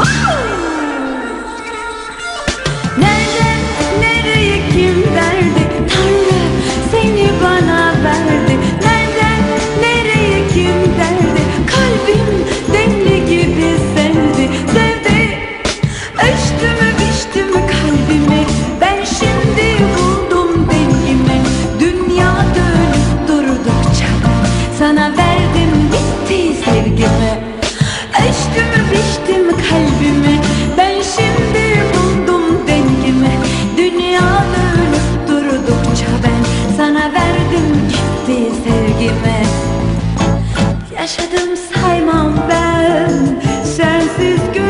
Woo! Sevgimi. Yaşadım saymam ben sensiz günlerimi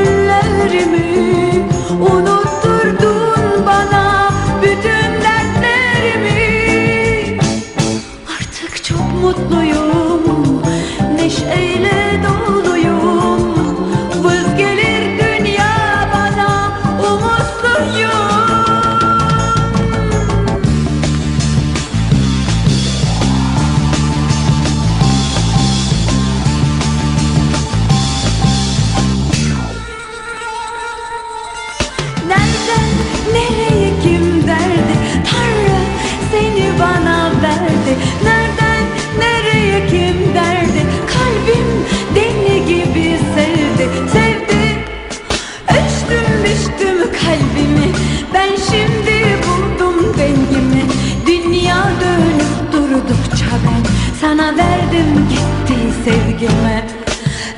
verdim gitti sevgimi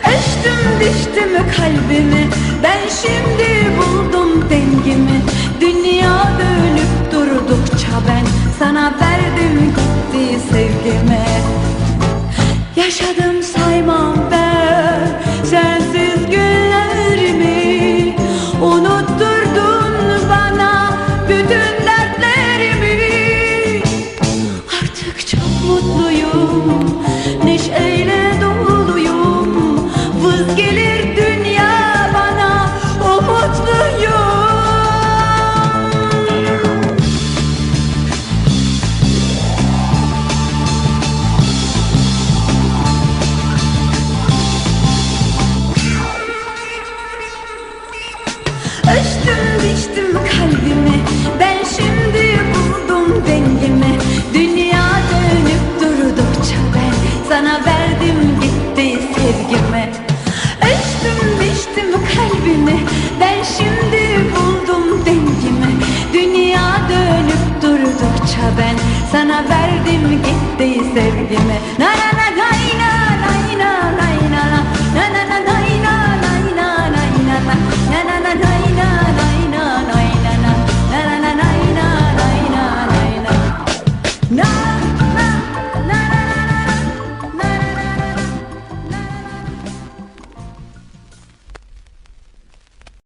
Ölçtüm biçtim kalbimi. Ben şimdi Ölçtüm biçtim kalbimi. Ben şimdi buldum dengimi Dünya dönüp durdukça ben Sana verdim gitti sevgimi. Ölçtüm biçtim kalbimi. Ben şimdi buldum dengimi Dünya dönüp durdukça ben Sana verdim gitti